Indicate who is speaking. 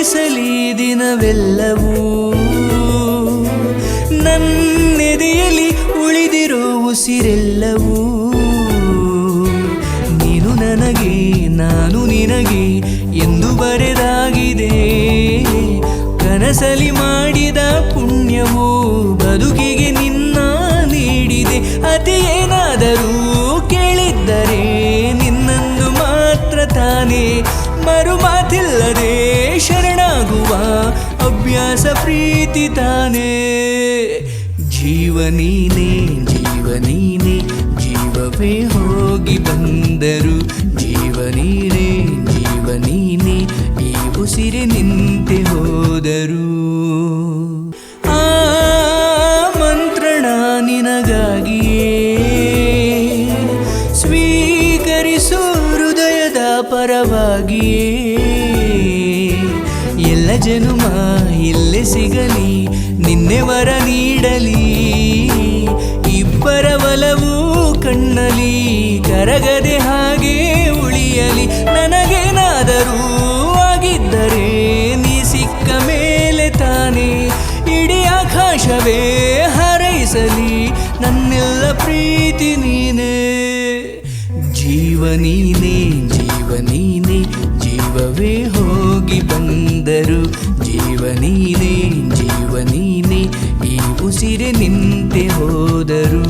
Speaker 1: ಹರಸಲಿ ದಿನವೆಲ್ಲವೂ. ನನ್ನೆದೆಯಲ್ಲಿ ಉಳಿದಿರೋ ಉಸಿರೆಲ್ಲವೂ. ನೀನು ನನಗೆ, ನಾನು ನಿನಗೆ ಎಂದು ಬರೆದಾಗಿದೆ. ಕನಸಲಿ ಮಾಡಿದ ಪುಣ್ಯವು ಬದುಕಿಗೆ ನಿನ್ನ ನೀಡಿದೆ. ಅತಿ ಏನಾದರೂ ಕೇಳಿದ್ದರೆ ನಿನ್ನನ್ನು ಮಾತ್ರ ತಾನೇ. ಮರು ಮಾತಿಲ್ಲದೆ ಶರಣಾಗುವ ಅಭ್ಯಾಸ ಪ್ರೀತಿ ತಾನೇ. ಜೀವನೀನೇ ಜೀವನೀನೇ, ಜೀವವೇ ಹೋಗಿ ಬಂದರು. ಜೀವನೀನೇ ಜೀವನೀನೇ, ಈ ಉಸಿರೆ ನಿಂತೆ ಹೋದರು. ಆ ಪರವಾಗಿಯೇ. ಎಲ್ಲ ಜನುಮ ಇಲ್ಲೇ ಸಿಗಲಿ, ನಿನ್ನೆ ವರ ನೀಡಲಿ. ಇಬ್ಬರ ಕಣ್ಣಲಿ, ಕರಗದೆ ಹಾಗೆ ಉಳಿಯಲಿ. ನನಗೇನಾದರೂ ಆಗಿದ್ದರೆ ನೀ ಸಿಕ್ಕ ಮೇಲೆ ತಾನೇ ಇಡೀ ಆಕಾಶವೇ ಹರೈಸಲಿ. ನನ್ನೆಲ್ಲ ಪ್ರೀತಿ ನೀನೇ. ಜೀವ ನೀನೇ ಜೀವವೇ ಹೋಗಿ ಬಂದರು ಜೀವನೀನೇ ಜೀವನೀನೇ ಈ ಉಸಿರೆ ನಿಂತೆ ಹೋದರು